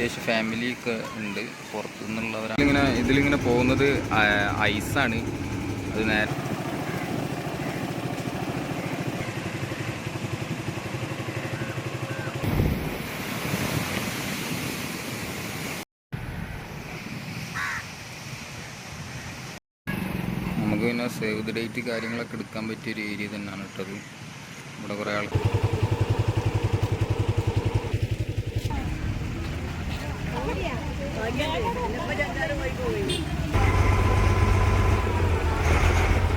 അത്യാവശ്യം ഫാമിലി ഒക്കെ ഉണ്ട്. പുറത്തു നിന്നുള്ളവരാണ് ഇങ്ങനെ ഇതിലിങ്ങനെ പോകുന്നത് ഐസാണ് അത് നേരെ നമുക്ക് പിന്നെ സേവ് ദ ഡേറ്റ് കാര്യങ്ങളൊക്കെ എടുക്കാൻ പറ്റിയ ഒരു ഏരിയ തന്നെയാണ് കേട്ടത് ഇവിടെ കുറേ ആൾ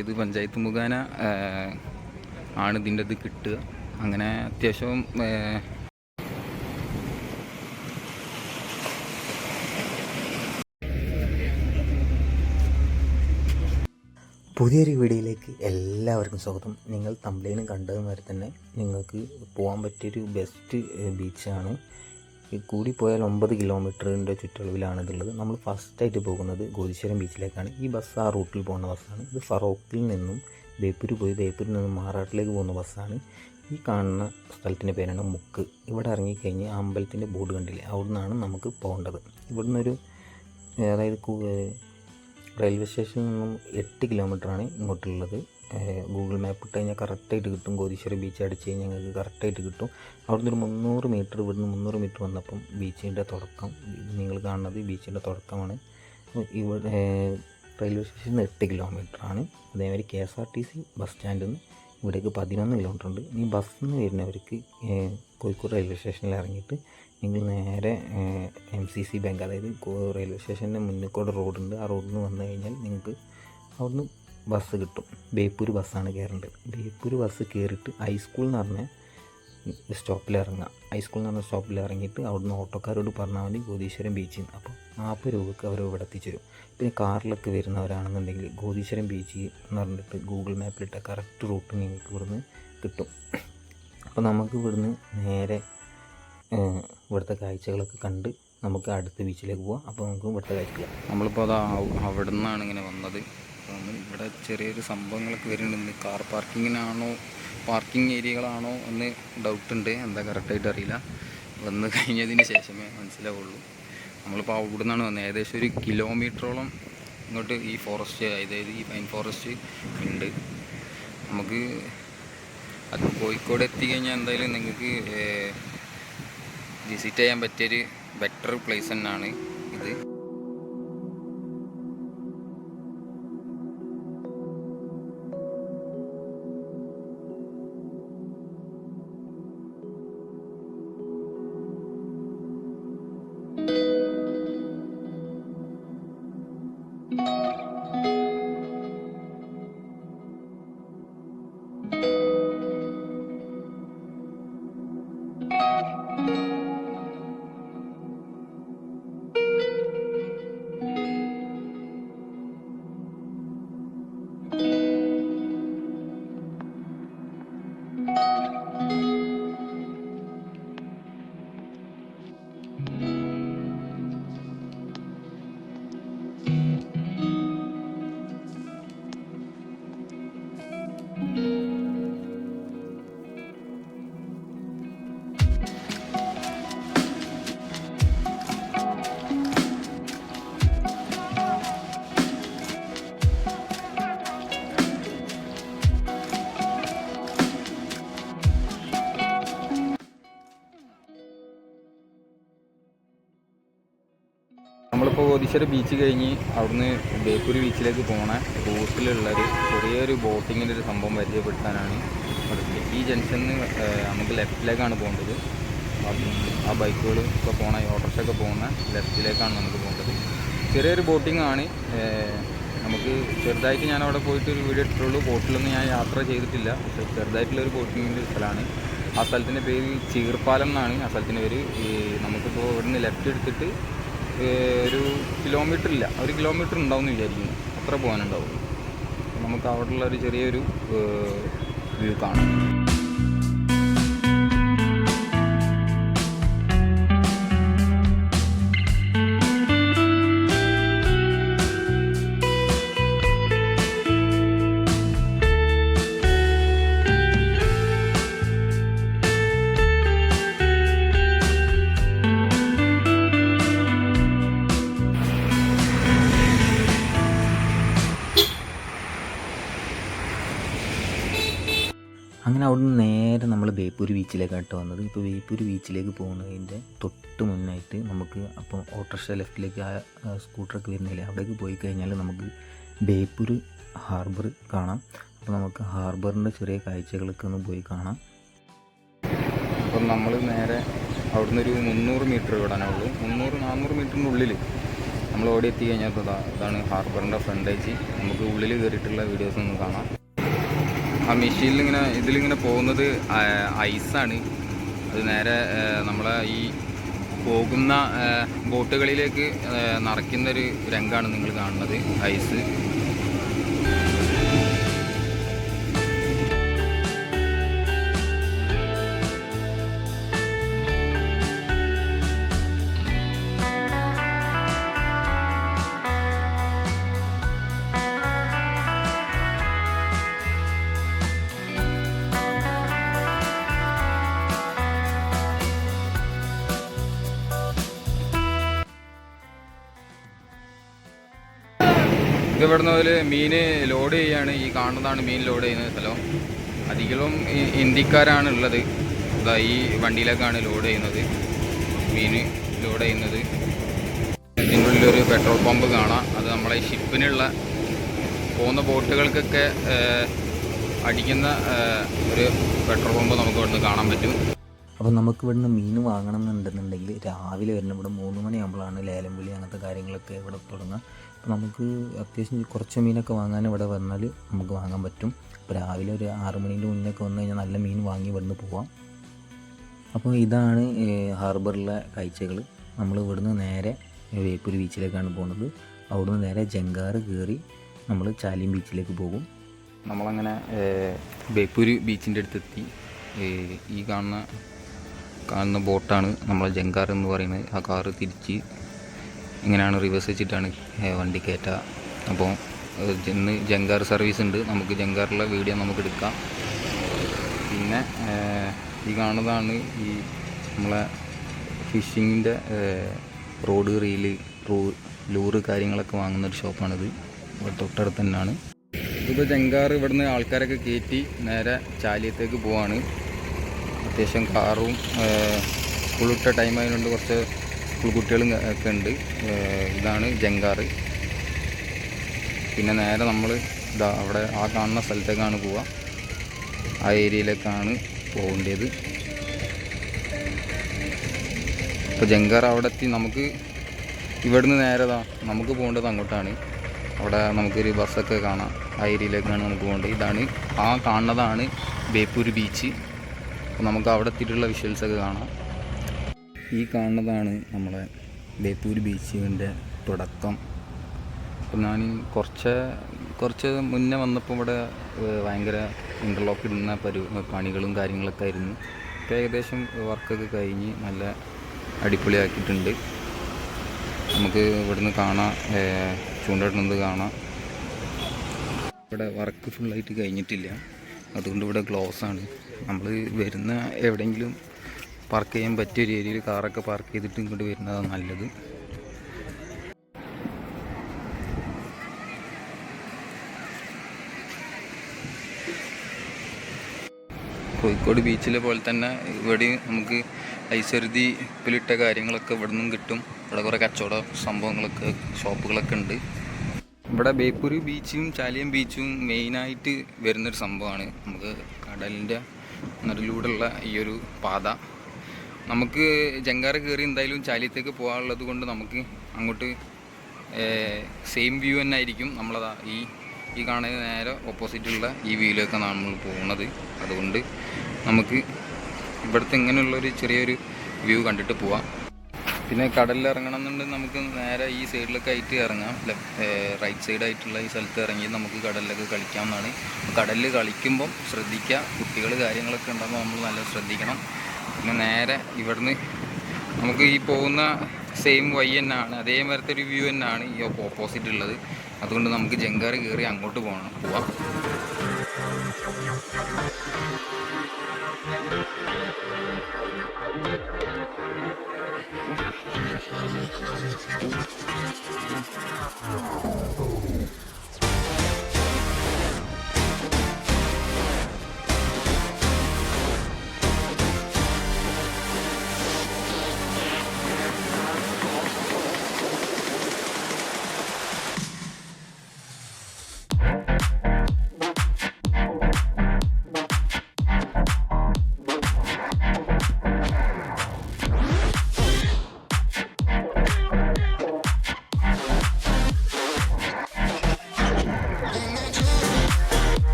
ഇത് പഞ്ചായത്ത് മുഖേന ആണ് ഇതിന്റെ ഇത് കിട്ടുക. അങ്ങനെ അത്യാവശ്യം പുതിയൊരു വീഡിയോയിലേക്ക് എല്ലാവർക്കും സ്വാഗതം. നിങ്ങൾ തമ്പ്ലൈനും കണ്ടതുമാതിരി തന്നെ നിങ്ങൾക്ക് പോകാൻ പറ്റിയൊരു ബെസ്റ്റ് ബീച്ചാണ് കൂടിപ്പോയാൽ ഒമ്പത് കിലോമീറ്ററിന്റെ ചുറ്റളവിലാണിതുള്ളത്. നമ്മൾ ഫസ്റ്റായിട്ട് പോകുന്നത് ഗോതിശ്വരം ബീച്ചിലേക്കാണ്. ഈ ബസ് ആ റൂട്ടിൽ പോകുന്ന ബസ്സാണ് ഇത് ഫറോക്കിൽ നിന്നും ബേപ്പൂർ പോയി ബേപ്പൂരിൽ നിന്നും മാറാട്ടിലേക്ക് പോകുന്ന ബസ്സാണ് ഈ കാണുന്ന സ്ഥലത്തിന്റെ പേരാണ് മുക്ക്. ഇവിടെ ഇറങ്ങിക്കഴിഞ്ഞ് അമ്പലത്തിന്റെ ബോർഡ് കണ്ടില്ലേ? അവിടെ നിന്നാണ് നമുക്ക് പോകേണ്ടത്. ഇവിടുന്ന് ഒരു അതായത് റെയിൽവേ സ്റ്റേഷനിൽ നിന്നും എട്ട് കിലോമീറ്ററാണ് ഇങ്ങോട്ടുള്ളത്. ഗൂഗിൾ മാപ്പ് ഇട്ട് കഴിഞ്ഞാൽ കറക്റ്റായിട്ട് കിട്ടും. കോതീശ്വരം ബീച്ച് അടിച്ച് കഴിഞ്ഞാൽ ഞങ്ങൾക്ക് കറക്റ്റായിട്ട് കിട്ടും. അവിടുന്ന് ഒരു മുന്നൂറ് മീറ്റർ ഇവിടുന്ന് മുന്നൂറ് മീറ്റർ വന്നപ്പം ബീച്ചിന്റെ തുടക്കം നിങ്ങൾ കാണുന്നത് ബീച്ചിന്റെ തുടക്കമാണ്. ഇവിടെ റെയിൽവേ സ്റ്റേഷനിൽ നിന്ന് എട്ട് കിലോമീറ്ററാണ് അതേമാതിരി K S R T C bus സ്റ്റാൻഡിൽ നിന്ന് ഇവിടേക്ക് പതിനൊന്ന് കിലോമീറ്റർ ഉണ്ട്. ഇനി ബസ്സിൽ നിന്ന് വരുന്നവർക്ക് കോഴിക്കോട് റെയിൽവേ സ്റ്റേഷനിൽ ഇറങ്ങിയിട്ട് നിങ്ങൾ നേരെ എം സി സി ബാങ്ക് അതായത് റെയിൽവേ സ്റ്റേഷന്റെ മുന്നിൽ കൂടെ റോഡുണ്ട് ആ റോഡിൽ നിന്ന് വന്നു കഴിഞ്ഞാൽ നിങ്ങൾക്ക് അവിടുന്ന് ബസ് കിട്ടും. ബേപ്പൂർ ബസ്സാണ് കയറേണ്ടത്. ബേപ്പൂർ ബസ് കയറിയിട്ട് ഹൈസ്കൂൾ എന്ന് പറഞ്ഞ സ്റ്റോപ്പിൽ ഇറങ്ങുക ഹൈസ്കൂൾ എന്ന് പറഞ്ഞ സ്റ്റോപ്പിൽ ഇറങ്ങിയിട്ട് അവിടുന്ന് ഓട്ടോക്കാരോട് പറഞ്ഞാൽ മതി ഗോതീശ്വരം ബീച്ചിൽ നിന്ന് അപ്പോൾ നാൽപ്പത് രൂപക്ക് അവർ ഇവിടെ എത്തിച്ചു തരും. പിന്നെ കാറിലൊക്കെ വരുന്നവരാണെന്നുണ്ടെങ്കിൽ ഗോതീശ്വരം ബീച്ച് എന്ന് പറഞ്ഞിട്ട് ഗൂഗിൾ മാപ്പിലിട്ട കറക്റ്റ് റൂട്ട് നിങ്ങൾക്ക് ഇവിടുന്ന് കിട്ടും. അപ്പോൾ നമുക്ക് ഇവിടുന്ന് നേരെ ഇവിടുത്തെ കാഴ്ചകളൊക്കെ കണ്ട് നമുക്ക് അടുത്ത ബീച്ചിലേക്ക് പോവാം. അപ്പോൾ നമുക്ക് ഇവിടുത്തെ കാഴ്ച നമ്മളിപ്പോൾ അത് അവിടെ നിന്നാണ് ഇങ്ങനെ വന്നത്. നമ്മൾ ഇവിടെ ചെറിയൊരു സംഭവങ്ങളൊക്കെ വരുന്നുണ്ട്. കാർ പാർക്കിങ്ങിനാണോ പാർക്കിംഗ് ഏരിയകളാണോ എന്ന് ഡൗട്ട് ഉണ്ട്. എന്താ കറക്റ്റായിട്ട് അറിയില്ല. വന്ന് കഴിഞ്ഞതിന് ശേഷമേ മനസ്സിലാവുള്ളൂ. നമ്മളിപ്പോൾ അവിടെ നിന്നാണ് വന്നത്. ഏകദേശം ഒരു കിലോമീറ്ററോളം ഇങ്ങോട്ട് ഈ ഫോറസ്റ്റ് അതായത് ഈ പൈൻ ഫോറസ്റ്റ് ഉണ്ട്. നമുക്ക് അത് കോഴിക്കോട് എത്തിക്കഴിഞ്ഞാൽ എന്തായാലും നിങ്ങൾക്ക് വിസിറ്റ് ചെയ്യാൻ പറ്റിയൊരു ബെറ്റർ പ്ലേസ് തന്നെയാണ്. കോതീശ്വര ബീച്ച് കഴിഞ്ഞ് അവിടുന്ന് ബേപ്പൂർ ബീച്ചിലേക്ക് പോണ റൂട്ടിലുള്ളൊരു ചെറിയൊരു ബോട്ടിങ്ങിന്റെ ഒരു സംഭവം പരിചയപ്പെടുത്താനാണ് ഈ ജംഗ്ഷനിൽ നമുക്ക് ലെഫ്റ്റിലേക്കാണ് പോകേണ്ടത് ആ ബൈക്കുകൾ പോണ ഈ ഓട്ടോറിക്ഷ ഒക്കെ പോകുന്ന ലെഫ്റ്റിലേക്കാണ് നമുക്ക് പോകേണ്ടത് ചെറിയൊരു ബോട്ടിംഗ് ആണ് നമുക്ക് ചെറുതായിട്ട് ഞാൻ അവിടെ പോയിട്ട് ഒരു വീഡിയോ ഇട്ടിട്ടുള്ളൂ. ബോട്ടിലൊന്നും ഞാൻ യാത്ര ചെയ്തിട്ടില്ല. പക്ഷേ ചെറുതായിട്ടുള്ളൊരു ബോട്ടിങ്ങിന്റെ സ്ഥലമാണ്. ആ സ്ഥലത്തിന്റെ പേര് ചീർപ്പാലം എന്നാണ്. ആ സ്ഥലത്തിന്റെ പേര് നമുക്കിപ്പോൾ ഇവിടുന്ന് ലെഫ്റ്റ് എടുത്തിട്ട് ഒരു കിലോമീറ്റർ ഇല്ല ഒരു കിലോമീറ്റർ ഉണ്ടാവും എന്ന് വിചാരിക്കുന്നു. അത്ര പോകാനുണ്ടാവും നമുക്ക് അവിടെയുള്ള ഒരു ചെറിയൊരു വ്യൂ കാണാം. നമ്മൾ ബേപ്പൂർ ബീച്ചിലേക്കായിട്ട് വന്നത്. ഇപ്പോൾ വേപ്പൂരി ബീച്ചിലേക്ക് പോകുന്നതിന്റെ തൊട്ട് മുന്നായിട്ട് നമുക്ക് അപ്പോൾ ഓട്ടോറിക്ഷ ലെഫ്റ്റിലേക്ക് ആ സ്കൂട്ടറൊക്കെ വരുന്നില്ലേ അവിടേക്ക് പോയി കഴിഞ്ഞാൽ നമുക്ക് ബേപ്പൂർ ഹാർബർ കാണാം. അപ്പോൾ നമുക്ക് ഹാർബറിന്റെ ചെറിയ കാഴ്ചകളൊക്കെ ഒന്ന് പോയി കാണാം. അപ്പം നമ്മൾ നേരെ അവിടുന്ന് ഒരു മുന്നൂറ് മീറ്റർ വിടാനുള്ളൂ മുന്നൂറ് നാനൂറ് മീറ്ററിന്റെ ഉള്ളിൽ നമ്മൾ ഓടി എത്തി കഴിഞ്ഞാൽ ഇതാ ഇതാണ് ഹാർബറിന്റെ ഫ്രണ്ടേജ് നമുക്ക് ഉള്ളിൽ കയറിയിട്ടുള്ള വീഡിയോസ് ഒന്ന് കാണാം. ആ മെഷീനിൽ ഇങ്ങനെ ഇതിലിങ്ങനെ പോകുന്നത് ഐസാണ്. അത് നേരെ നമ്മളെ ഈ പോകുന്ന ബോട്ടുകളിലേക്ക് നിറയ്ക്കുന്നൊരു രംഗമാണ് നിങ്ങൾ കാണുന്നത് ഐസ്. ഇവിടുന്ന് മീൻ ലോഡ് ചെയ്യാണ്. ഈ കാണുന്നതാണ് മീൻ ലോഡ് ചെയ്യുന്ന സ്ഥലം. അധികവും ഇന്ത്യക്കാരാണ് ഉള്ളത്. ഇതാ ഈ വണ്ടിയിലേക്കാണ് ലോഡ് ചെയ്യുന്നത്. മീൻ ലോഡ് ചെയ്യുന്നത്. ഇതിന്റെ ഒരു പെട്രോൾ പമ്പ് കാണാം. അത് നമ്മളെ ഷിപ്പിനുള്ള പോകുന്ന ബോട്ടുകൾക്കൊക്കെ അടിക്കുന്ന ഒരു പെട്രോൾ പമ്പ് നമുക്ക് ഇവിടുന്ന് കാണാൻ പറ്റും. അപ്പോൾ നമുക്ക് ഇവിടുന്ന് മീൻ വാങ്ങണം എന്നുണ്ടെന്നുണ്ടെങ്കിൽ രാവിലെ വരുന്ന ഇവിടെ മൂന്ന് മണിയാകുമ്പോഴാണ് ലേലം വിളി അങ്ങനത്തെ കാര്യങ്ങളൊക്കെ ഇവിടെ തുടങ്ങുക. നമുക്ക് അത്യാവശ്യം കുറച്ച് മീനൊക്കെ വാങ്ങാൻ ഇവിടെ വന്നാൽ നമുക്ക് വാങ്ങാൻ പറ്റും. അപ്പോൾ രാവിലെ ഒരു ആറ് മണീന്റെ മുന്നൊക്കെ വന്നു കഴിഞ്ഞാൽ നല്ല മീൻ വാങ്ങി വന്ന് പോവാം. അപ്പോൾ ഇതാണ് ഹാർബറിലെ കാഴ്ചകൾ നമ്മൾ ഇവിടുന്ന് നേരെ വേപ്പൂർ ബീച്ചിലേക്കാണ് പോകുന്നത് അവിടുന്ന് നേരെ ജങ്കാറ് കയറി നമ്മൾ ചാലിയം ബീച്ചിലേക്ക് പോകും. നമ്മളങ്ങനെ ബേപ്പൂര് ബീച്ചിന്റെ അടുത്തെത്തി. ഈ കാണുന്ന കാണുന്ന ബോട്ടാണ് നമ്മളെ ജങ്കാർ എന്ന് പറയുന്നത്. ആ കാറ് തിരിച്ച് ഇങ്ങനെയാണ് റിവേഴ്സ് വെച്ചിട്ടാണ് വണ്ടി കയറ്റുക അപ്പോൾ ഇന്ന് ജങ്കാർ സർവീസ് ഉണ്ട്. നമുക്ക് ജങ്കാറിലെ വീഡിയോ നമുക്ക് എടുക്കാം. പിന്നെ ഈ കാണുന്നതാണ് ഈ നമ്മളെ ഫിഷിങ്ങിന്റെ റോഡ് റീൽ റൂ ലൂറ് കാര്യങ്ങളൊക്കെ വാങ്ങുന്ന ഒരു ഷോപ്പാണിത് തൊട്ടടുത്ത് തന്നെയാണ്. ഇതിപ്പോൾ ജങ്കാർ ഇവിടുന്ന് ആൾക്കാരൊക്കെ കയറ്റി നേരെ ചാലിയത്തേക്ക് പോവാണ്. അത്യാവശ്യം കാറും സ്കൂളിട്ട ടൈം ആയതുകൊണ്ട് കുറച്ച് സ്കൂൾ കുട്ടികളും ഒക്കെ ഉണ്ട്. ഇതാണ് ജങ്കാറ്. പിന്നെ നേരെ നമ്മൾ ഇതാ അവിടെ ആ കാണുന്ന സ്ഥലത്തേക്കാണ് പോവുക. ആ ഏരിയയിലേക്കാണ് പോകേണ്ടത്. ഇപ്പോൾ ജങ്കാർ അവിടെ എത്തി നമുക്ക് ഇവിടുന്ന് നേരെ ദാ നമുക്ക് പോകേണ്ടത് അങ്ങോട്ടാണ്. അവിടെ നമുക്കൊരു ബസ്സൊക്കെ കാണാം. ആ ഏരിയയിലേക്കാണ് നമുക്ക് പോകേണ്ടത്. ഇതാണ് ആ കാണുന്നതാണ് ബേപ്പൂർ ബീച്ച്. അപ്പോൾ നമുക്ക് അവിടെ എത്തിയിട്ടുള്ള വിഷ്വൽസൊക്കെ കാണാം. ഈ കാണുന്നതാണ് നമ്മളെ ബേപ്പൂർ ബീച്ചിന്റെ തുടക്കം. അപ്പം ഞാൻ കുറച്ച് കുറച്ച് മുന്നേ വന്നപ്പോൾ ഇവിടെ ഭയങ്കര ഇന്റർലോക്ക് ഇടുന്ന പരി പണികളും കാര്യങ്ങളൊക്കെ ആയിരുന്നു. ഇപ്പോൾ ഏകദേശം വർക്കൊക്കെ കഴിഞ്ഞ് നല്ല അടിപൊളിയാക്കിയിട്ടുണ്ട്. നമുക്ക് ഇവിടുന്ന് കാണാം ചൂണ്ടിടുന്നത് കാണാം. ഇവിടെ വർക്ക് ഫുള്ളായിട്ട് കഴിഞ്ഞിട്ടില്ല. അതുകൊണ്ട് ഇവിടെ ഗ്ലോസ് ആണ് നമ്മൾ വരുന്ന എവിടെയെങ്കിലും പാർക്ക് ചെയ്യാൻ പറ്റിയ രീതിയിൽ കാറൊക്കെ പാർക്ക് ചെയ്തിട്ട് ഇങ്ങോട്ട് വരുന്നതാണ് നല്ലത്. കോഴിക്കോട് ബീച്ചിലെ പോലെ തന്നെ ഇവിടെ നമുക്ക് ഐശ്വര്യതി ഉപ്പിലിട്ട കാര്യങ്ങളൊക്കെ ഇവിടെ നിന്നും കിട്ടും. ഇവിടെ കുറേ കച്ചവട സംഭവങ്ങളൊക്കെ ഷോപ്പുകളൊക്കെ ഉണ്ട്. ഇവിടെ ബേപ്പൂർ ബീച്ചും ചാലിയം ബീച്ചും മെയിനായിട്ട് വരുന്നൊരു സംഭവമാണ്. നമുക്ക് കടലിന്റെ നടുവിലൂടെയുള്ള ഈ ഒരു പാത. നമുക്ക് ജങ്കാറ് കയറി എന്തായാലും ചാലിയത്തേക്ക് പോകാനുള്ളത് കൊണ്ട് നമുക്ക് അങ്ങോട്ട് സെയിം വ്യൂ തന്നെ ആയിരിക്കും. നമ്മളതാ ഈ ഈ കാണുന്ന നേരെ ഓപ്പോസിറ്റുള്ള ഈ വ്യൂയിലേക്കാണ് നമ്മൾ പോകുന്നത് അതുകൊണ്ട് നമുക്ക് ഇവിടുത്തെ ഇങ്ങനെയുള്ളൊരു ചെറിയൊരു വ്യൂ കണ്ടിട്ട് പോവാം. പിന്നെ കടലിൽ ഇറങ്ങണം എന്നുണ്ടെങ്കിൽ നമുക്ക് നേരെ ഈ സൈഡിലൊക്കെ ആയിട്ട് ഇറങ്ങാം. റൈറ്റ് സൈഡായിട്ടുള്ള ഈ സ്ഥലത്ത് ഇറങ്ങി നമുക്ക് കടലിലൊക്കെ കളിക്കാം എന്നാണ് കടലിൽ കളിക്കുമ്പം ശ്രദ്ധിക്കുക. കുട്ടികൾ കാര്യങ്ങളൊക്കെ ഉണ്ടാകുമ്പോൾ നമ്മൾ നല്ല ശ്രദ്ധിക്കണം. പിന്നെ നേരെ ഇവിടുന്ന് നമുക്ക് ഈ പോകുന്ന സെയിം വൈ തന്നെയാണ്. അതേമാരത്തെ ഒരു വ്യൂ തന്നെയാണ് ഈ ഓപ്പോസിറ്റ് ഉള്ളത്. അതുകൊണ്ട് നമുക്ക് ജങ്കാറ് കയറി അങ്ങോട്ട് പോകണം പോവാം.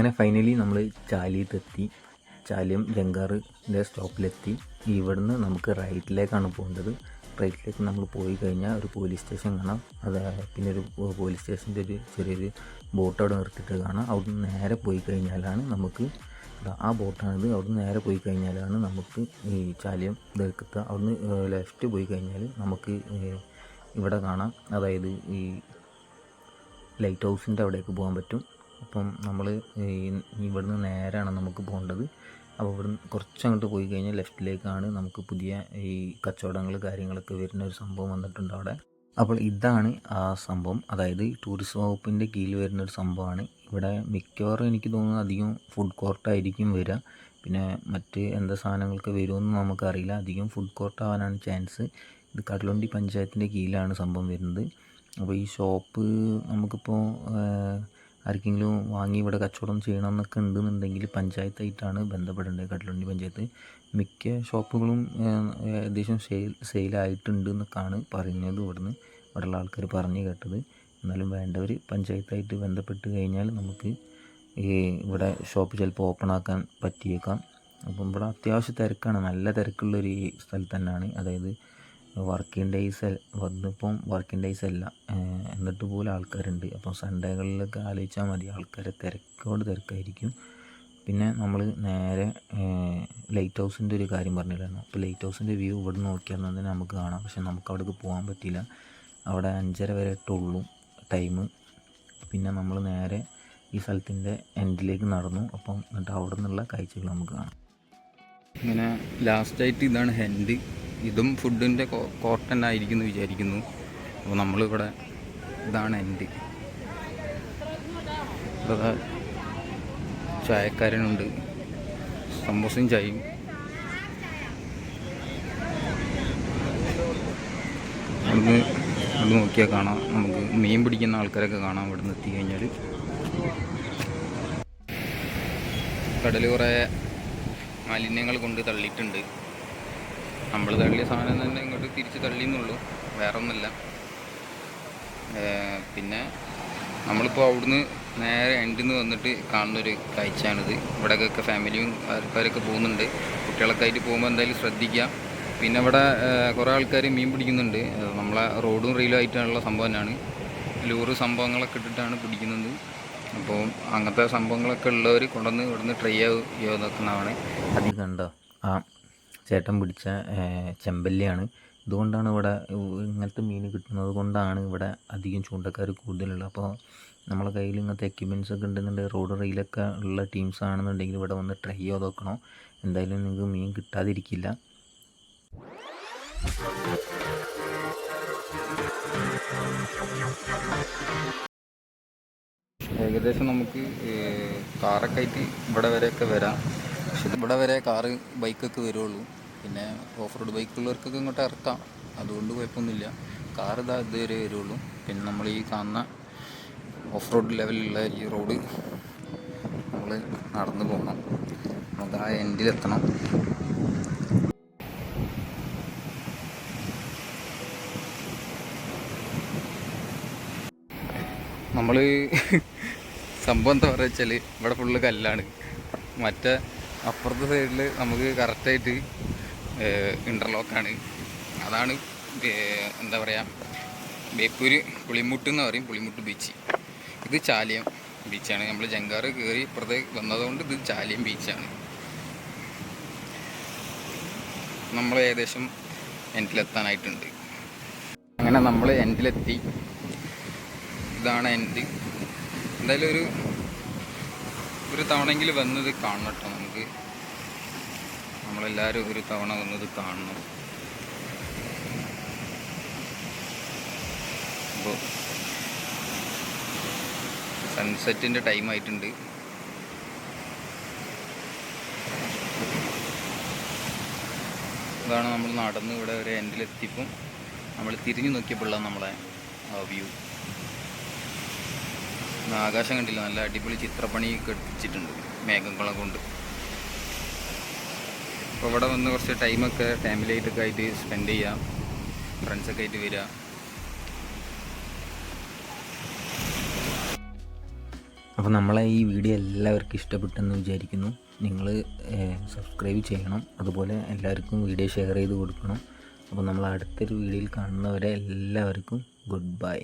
അങ്ങനെ ഫൈനലി നമ്മൾ ചാലിയത്തെത്തി ചാലിയം ജങ്കാറിന്റെ സ്റ്റോപ്പിലെത്തി ഇവിടുന്ന് നമുക്ക് റൈറ്റിലേക്കാണ് പോകേണ്ടത്. റൈറ്റിലേക്ക് നമ്മൾ പോയി കഴിഞ്ഞാൽ ഒരു പോലീസ് സ്റ്റേഷൻ കാണാം. അത് പിന്നെ ഒരു പോലീസ് സ്റ്റേഷന്റെ ഒരു ചെറിയൊരു ബോട്ട് അവിടെ നിർത്തിയിട്ട് കാണാം. അവിടുന്ന് നേരെ പോയി കഴിഞ്ഞാലാണ് നമുക്ക് ആ ബോട്ടാണിത് അവിടുന്ന് നേരെ പോയി കഴിഞ്ഞാലാണ് നമുക്ക് ഈ ചാലിയം ഇതെടുക്കുക അവിടുന്ന് ലെഫ്റ്റ് പോയി കഴിഞ്ഞാൽ നമുക്ക് ഇവിടെ കാണാം. അതായത് ഈ ലൈറ്റ് ഹൗസിന്റെ അവിടേക്ക് പോകാൻ പറ്റും. അപ്പം നമ്മൾ ഇവിടുന്ന് നേരാണ് നമുക്ക് പോകേണ്ടത്. അപ്പോൾ ഇവിടുന്ന് കുറച്ചങ്ങോട്ട് പോയി കഴിഞ്ഞാൽ ലെഫ്റ്റിലേക്കാണ് നമുക്ക് പുതിയ ഈ കച്ചവടങ്ങൾ കാര്യങ്ങളൊക്കെ വരുന്ന ഒരു സംഭവം വന്നിട്ടുണ്ട് അവിടെ. അപ്പോൾ ഇതാണ് ആ സംഭവം. അതായത് ടൂറിസ്റ്റ് വകുപ്പിന്റെ കീഴിൽ വരുന്ന ഒരു സംഭവമാണ്. ഇവിടെ മിക്കവാറും എനിക്ക് തോന്നുന്നു അധികം ഫുഡ് കോർട്ടായിരിക്കും വരിക. പിന്നെ മറ്റ് എന്താ സാധനങ്ങൾക്ക് വരുമെന്ന് നമുക്കറിയില്ല. അധികം ഫുഡ് കോർട്ട് ആവാനാണ് ചാൻസ് ഇത് കടലുണ്ടി പഞ്ചായത്തിന്റെ കീഴിലാണ് സംഭവം വരുന്നത്. അപ്പോൾ ഈ ഷോപ്പ് നമുക്കിപ്പോൾ ആർക്കെങ്കിലും വാങ്ങി ഇവിടെ കച്ചവടം ചെയ്യണം എന്നൊക്കെ ഉണ്ടെന്നുണ്ടെങ്കിൽ പഞ്ചായത്തായിട്ടാണ് ബന്ധപ്പെടേണ്ടത് കടലുണ്ടി പഞ്ചായത്ത്. മിക്ക ഷോപ്പുകളും ഏകദേശം സെയിൽ സെയിലായിട്ടുണ്ട് എന്നൊക്കെയാണ് പറയുന്നത് ഇവിടുന്ന്. ഇവിടെയുള്ള ആൾക്കാർ പറഞ്ഞു കേട്ടത്. എന്നാലും വേണ്ടവർ പഞ്ചായത്തായിട്ട് ബന്ധപ്പെട്ട് കഴിഞ്ഞാൽ നമുക്ക് ഈ ഇവിടെ ഷോപ്പ് ചിലപ്പോൾ ഓപ്പൺ ആക്കാൻ പറ്റിയേക്കാം. അപ്പം ഇവിടെ അത്യാവശ്യം തിരക്കാണ്. നല്ല തിരക്കുള്ളൊരു സ്ഥലത്ത് തന്നെയാണ്. അതായത് വർക്കിംഗ് ഡേയ്സ് വന്നിപ്പം വർക്കിംഗ് ഡേയ്സ് അല്ല. എന്നിട്ട് പോലും ആൾക്കാരുണ്ട്. അപ്പോൾ സൺഡേകളിലൊക്കെ ആലോചിച്ചാൽ മതി. ആൾക്കാരെ തിരക്കോട് തിരക്കായിരിക്കും. പിന്നെ നമ്മൾ നേരെ ലൈറ്റ് ഹൗസിന്റെ ഒരു കാര്യം പറഞ്ഞില്ലായിരുന്നു? അപ്പോൾ ലൈറ്റ് ഹൗസിന്റെ വ്യൂ ഇവിടെ നോക്കിയാൽ തന്നെ നമുക്ക് കാണാം. പക്ഷെ നമുക്ക് അവിടേക്ക് പോകാൻ പറ്റില്ല അവിടെ അഞ്ചര വരെ ഇട്ടുള്ളൂ ടൈം പിന്നെ നമ്മൾ നേരെ ഈ സ്ഥലത്തിന്റെ എൻഡിലേക്ക് നടന്നു. അപ്പം എന്നിട്ട് അവിടെ നിന്നുള്ള കാഴ്ചകൾ നമുക്ക് കാണാം. ഇങ്ങനെ ലാസ്റ്റായിട്ട് ഇതാണ് ഹെൻഡ് ഇതും ഫുഡിന്റെ കോർട്ടൻ ആയിരിക്കുന്നു വിചാരിക്കുന്നു. അപ്പോൾ നമ്മളിവിടെ ഇതാണ് എന്റെ ഇവിടെ ചായക്കാരനുണ്ട്. സമോസയും ചായയും. അവിടുന്ന് അവിടെ നോക്കിയാൽ കാണാം. നമുക്ക് മീൻ പിടിക്കുന്ന ആൾക്കാരൊക്കെ കാണാം ഇവിടെ നിന്ന് എത്തിക്കഴിഞ്ഞാൽ കടൽ കുറേ മാലിന്യങ്ങൾ കൊണ്ട് തള്ളിയിട്ടുണ്ട്. നമ്മൾ തള്ളിയ സാധനം തന്നെ ഇങ്ങോട്ട് തിരിച്ച് തള്ളിയെന്നുള്ളൂ. വേറെ ഒന്നുമില്ല പിന്നെ നമ്മളിപ്പോൾ അവിടുന്ന് നേരെ എൻഡിൽ നിന്ന് വന്നിട്ട് കാണുന്നൊരു കാഴ്ചയാണിത്. ഇവിടെയൊക്കെ ഫാമിലിയും ആൾക്കാരൊക്കെ പോകുന്നുണ്ട്. കുട്ടികളൊക്കെ ആയിട്ട് പോകുമ്പോൾ എന്തായാലും ശ്രദ്ധിക്കുക പിന്നെ ഇവിടെ കുറേ ആൾക്കാർ മീൻ പിടിക്കുന്നുണ്ട്. നമ്മളെ റോഡും റെയിലും ആയിട്ടുള്ള സംഭവം തന്നെയാണ്. ലൂറ് സംഭവങ്ങളൊക്കെ ഇട്ടിട്ടാണ് പിടിക്കുന്നത്. അപ്പോൾ അങ്ങനത്തെ സംഭവങ്ങളൊക്കെ ഉള്ളവർ കൊണ്ടുവന്ന് ഇവിടുന്ന് ട്രൈ ചെയ്യുന്നതാണ് അത് കണ്ടോ? ആ ചേട്ടൻ പിടിച്ച ചെമ്പല്ലിയാണ്. ഇതുകൊണ്ടാണ് ഇവിടെ ഇങ്ങനത്തെ മീൻ കിട്ടുന്നത് കൊണ്ടാണ് ഇവിടെ അധികം ചൂണ്ടക്കാർ കൂടുതലുള്ളത്. അപ്പോൾ നമ്മളെ കയ്യിൽ ഇങ്ങനത്തെ എക്യുപ്മെന്റ്സ് ഒക്കെ ഉണ്ടെന്നുണ്ടെങ്കിൽ റോഡ് റെയിലൊക്കെ ഉള്ള ടീംസ് ആണെന്നുണ്ടെങ്കിൽ ഇവിടെ വന്ന് ട്രൈ ചെയ്ത് നോക്കണം. എന്തായാലും നിങ്ങൾക്ക് മീൻ കിട്ടാതിരിക്കില്ല. ഏകദേശം നമുക്ക് കാറൊക്കെ ആയിട്ട് ഇവിടെ വരെയൊക്കെ വരാം. പക്ഷെ ഇവിടെ വരെ കാറ് ബൈക്കൊക്കെ വരുള്ളൂ. പിന്നെ ഓഫ് റോഡ് ബൈക്കുള്ളവർക്കൊക്കെ ഇങ്ങോട്ട് ഇറക്കാം. അതുകൊണ്ട് കുഴപ്പമൊന്നുമില്ല. കാർ ഇതാ ഇതുവരെ വരുള്ളൂ. പിന്നെ നമ്മൾ ഈ കാണുന്ന ഓഫ് റോഡ് ലെവലിലുള്ള ഈ റോഡ് നമ്മൾ നടന്നു പോകണം. നമുക്ക് ആ എൻഡിലെത്തണം. നമ്മൾ സംഭവം എന്താ പറയുക വെച്ചാൽ ഇവിടെ ഫുള്ള് കല്ലാണ്. മറ്റേ അപ്പുറത്തെ സൈഡിൽ നമുക്ക് കറക്റ്റായിട്ട് ഇന്റർലോക്കാണ് അതാണ് എന്താ പറയുക ബേപ്പൂര് പുളിമുട്ട് എന്ന് പറയും പുളിമുട്ട് ബീച്ച് ഇത് ചാലിയം ബീച്ചാണ് നമ്മൾ ജങ്കാറ് കയറി ഇപ്പുറത്തേക്ക് വന്നതുകൊണ്ട് ഇത് ചാലിയം ബീച്ചാണ് നമ്മൾ ഏകദേശം എൻഡിലെത്താനായിട്ടുണ്ട് അങ്ങനെ നമ്മൾ എൻഡിലെത്തി ഇതാണ് എൻഡ് എന്തായാലും ഒരു ഒരു തവണയെങ്കിലും വന്നത് നമുക്ക് നമ്മളെല്ലാവരും ഒരു തവണ വന്നത് കാണണം. അപ്പോൾ സൺസെറ്റിന്റെ ടൈം ആയിട്ടുണ്ട്. ഇതാണ് നമ്മൾ നടന്ന് ഇവിടെ ഒരു എൻഡിലെത്തിയപ്പം നമ്മൾ തിരിഞ്ഞു നോക്കിയപ്പോഴാണ് നമ്മളെ വ്യൂ ആകാശം കണ്ടില്ല നല്ല അടിപൊളി ചിത്രപ്പണി കെട്ടിച്ചിട്ടുണ്ട് മേഘങ്ങളെ കൊണ്ട്. അപ്പോൾ ഇവിടെ വന്ന് കുറച്ച് ടൈമൊക്കെ ഫാമിലി ആയിട്ടൊക്കെ ആയിട്ട് സ്പെൻഡ് ചെയ്യാം. ഫ്രണ്ട്സൊക്കെ ആയിട്ട് വരിക അപ്പോൾ നമ്മളെ ഈ വീഡിയോ എല്ലാവർക്കും ഇഷ്ടപ്പെട്ടെന്ന് വിചാരിക്കുന്നു. നിങ്ങൾ സബ്സ്ക്രൈബ് ചെയ്യണം. അതുപോലെ എല്ലാവർക്കും വീഡിയോ ഷെയർ ചെയ്ത് കൊടുക്കണം. അപ്പോൾ നമ്മൾ അടുത്തൊരു വീഡിയോയിൽ കാണുന്നവരെ എല്ലാവർക്കും ഗുഡ് ബൈ